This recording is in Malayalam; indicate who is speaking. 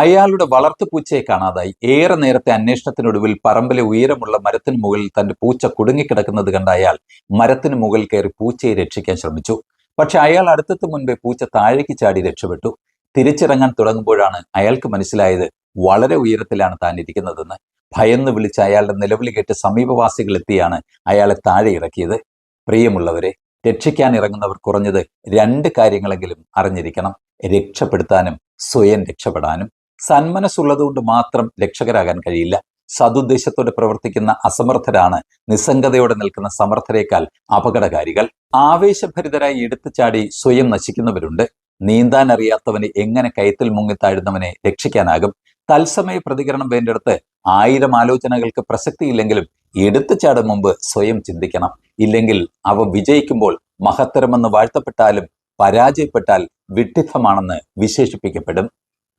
Speaker 1: അയാളുടെ വളർത്തു പൂച്ചയെ കാണാതായി. ഏറെ നേരത്തെ അന്വേഷണത്തിനൊടുവിൽ പറമ്പിലെ ഉയരമുള്ള മരത്തിന് മുകളിൽ തന്റെ പൂച്ച കുടുങ്ങിക്കിടക്കുന്നത് കണ്ട അയാൾ മരത്തിന് മുകളിൽ കയറി പൂച്ചയെ രക്ഷിക്കാൻ ശ്രമിച്ചു. പക്ഷെ അയാൾ അടുത്തെത്തും മുൻപേ പൂച്ച താഴേക്ക് ചാടി രക്ഷപ്പെട്ടു. തിരിച്ചിറങ്ങാൻ തുടങ്ങുമ്പോഴാണ് അയാൾക്ക് മനസ്സിലായത് വളരെ ഉയരത്തിലാണ് താൻ ഇരിക്കുന്നതെന്ന്. ഭയന്ന് വിളിച്ച അയാളുടെ നിലവിളി കേട്ട് സമീപവാസികൾ എത്തിയാണ് അയാളെ താഴെ ഇറക്കിയത്. പ്രിയമുള്ളവരെ രക്ഷിക്കാൻ ഇറങ്ങുന്നവർ കുറഞ്ഞത് രണ്ട് കാര്യങ്ങളെങ്കിലും അറിഞ്ഞിരിക്കണം. രക്ഷപ്പെടുത്താനും സ്വയം രക്ഷപ്പെടാനും. സന്മനസ്സുള്ളതുകൊണ്ട് മാത്രം രക്ഷകരാകാൻ കഴിയില്ല. സതുദ്ദേശത്തോടെ പ്രവർത്തിക്കുന്ന അസമർത്ഥരാണ് നിസ്സംഗതയോടെ നിൽക്കുന്ന സമർത്ഥരേക്കാൾ അപകടകാരികൾ. ആവേശഭരിതരായി എടുത്തു ചാടി സ്വയം നശിക്കുന്നവരുണ്ട്. നീന്താൻ അറിയാത്തവനെ എങ്ങനെ കയത്തിൽ മുങ്ങി മുങ്ങിത്താഴുന്നവനെ രക്ഷിക്കാനാകും? തത്സമയ പ്രതികരണം വേണ്ടിടത്ത് ആയിരം ആലോചനകൾക്ക് പ്രസക്തിയില്ലെങ്കിലും എടുത്തു ചാടും മുമ്പ് സ്വയം ചിന്തിക്കണം. ഇല്ലെങ്കിൽ അവ വിജയിക്കുമ്പോൾ മഹത്തരമെന്ന് വാഴ്ത്തപ്പെട്ടാലും പരാജയപ്പെട്ടാൽ വിഡ്ഢിത്തമാണെന്ന് വിശേഷിപ്പിക്കപ്പെടും.